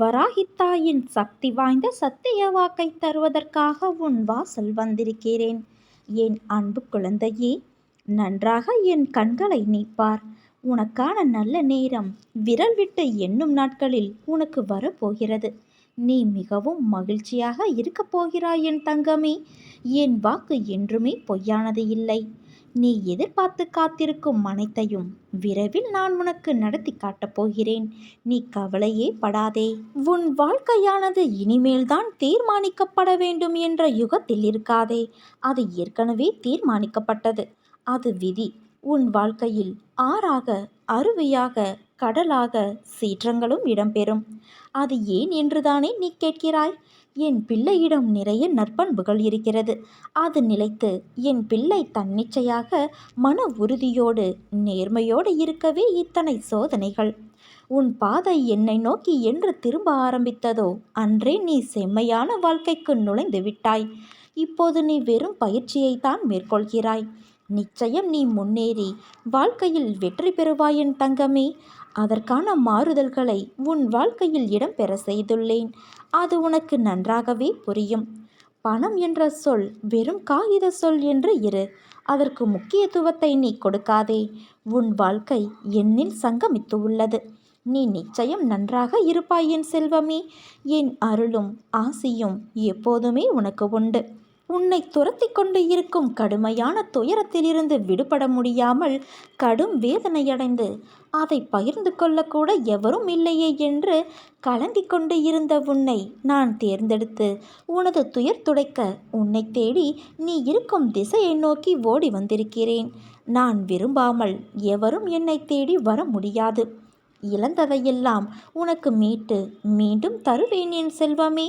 வராகித்தாயின் சக்தி வாய்ந்த சத்திய வாக்கை தருவதற்காக உன் வாசல் வந்திருக்கிறேன். என் அன்பு குழந்தையே நன்றாக என் கண்களை நீப்பார். உனக்கான நல்ல நேரம் விரல் விட்டு எண்ணும் நாட்களில் உனக்கு வரப்போகிறது. நீ மிகவும் மகிழ்ச்சியாக இருக்கப் போகிறாய் என் தங்கமே. என் வாக்கு என்றுமே பொய்யானது இல்லை. நீ எதிர்பார்த்து காத்திருக்கும் அனைத்தையும் விரைவில் நான் உனக்கு நடத்தி காட்டப் போகிறேன். நீ கவலையே படாதே. உன் வாழ்க்கையானது இனிமேல்தான் தீர்மானிக்கப்பட வேண்டும் என்ற யுகத்தில் இருக்காதே. அது ஏற்கனவே தீர்மானிக்கப்பட்டது. அது விதி. உன் வாழ்க்கையில் ஆறாக அருவியாக கடலாக சீற்றங்களும் இடம்பெறும். அது ஏன் என்றுதானே நீ கேட்கிறாய்? என் பிள்ளையிடம் நிறைய நற்பண்புகள் இருக்கிறது. அது நிலைத்து என் பிள்ளை தன்னிச்சையாக மன உறுதியோடு நேர்மையோடு இருக்கவே இத்தனை சோதனைகள். உன் பாதை என்னை நோக்கி என்று திரும்ப ஆரம்பித்ததோ அன்றே நீ செம்மையான வாழ்க்கைக்கு நுழைந்து விட்டாய். இப்போது நீ வெறும் பயிற்சியைத்தான் மேற்கொள்கிறாய். நிச்சயம் நீ முன்னேறி வாழ்க்கையில் வெற்றி பெறுவாயின் தங்கமே அதற்கான மாறுதல்களை உன் வாழ்க்கையில் இடம்பெற செய்துள்ளேன். அது உனக்கு நன்றாகவே புரியும். பணம் என்ற சொல் வெறும் காகித சொல் என்று இரு. அதற்கு முக்கியத்துவத்தை நீ கொடுக்காதே. உன் வாழ்க்கை என்னில் சங்கமித்து உள்ளது. நீ நிச்சயம் நன்றாக இருப்பாய் என் செல்வமே. என் அருளும் ஆசியும் எப்போதுமே உனக்கு உண்டு. உன்னை துரத்தி கொண்டு இருக்கும் கடுமையான துயரத்திலிருந்து விடுபட முடியாமல் கடும் வேதனையடைந்து அதை பகிர்ந்து கொள்ளக்கூட எவரும் இல்லையே என்று கலங்கிக் கொண்டு இருந்த உன்னை நான் தேர்ந்தெடுத்து உனது துயர் துடைக்க உன்னை தேடி நீ இருக்கும் திசையை நோக்கி ஓடி வந்திருக்கிறேன். நான் விரும்பாமல் எவரும் என்னை தேடி வர முடியாது. இழந்ததையெல்லாம் உனக்கு மீட்டு மீண்டும் தருவேன் என் செல்வமே.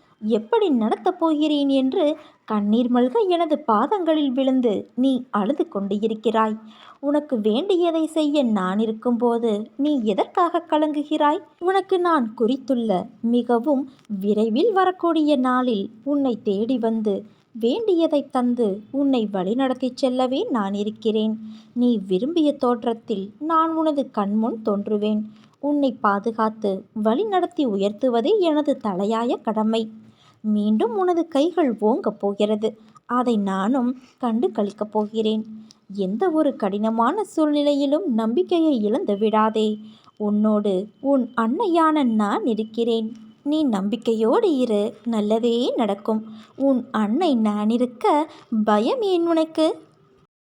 எப்படி நடத்தப் போகிறேன் என்று கண்ணீர் மல்க எனது பாதங்களில் விழுந்து நீ அழுது கொண்டு இருக்கிறாய். உனக்கு வேண்டியதை செய்ய நான் இருக்கும்போது நீ எதற்காக கலங்குகிறாய்? உனக்கு நான் குறித்துள்ள மிகவும் விரைவில் வரக்கூடிய நாளில் உன்னை தேடி வந்து வேண்டியதை தந்து உன்னை வழிநடத்தி செல்லவே நான் இருக்கிறேன். நீ விரும்பிய தோற்றத்தில் நான் உனது கண்முன் தோன்றுவேன். உன்னை பாதுகாத்து வழிநடத்தி உயர்த்துவதே எனது தலையாய கடமை. மீண்டும் உனது கைகள் ஓங்கப் போகிறது. அதை நானும் கண்டு கழிக்கப் போகிறேன். எந்த ஒரு கடினமான சூழ்நிலையிலும் நம்பிக்கையை இழந்து விடாதே. உன்னோடு உன் அன்னையான நான் இருக்கிறேன். நீ நம்பிக்கையோடு இரு. நல்லதே நடக்கும். உன் அன்னை நான் இருக்க பயம் ஏன் உனக்கு?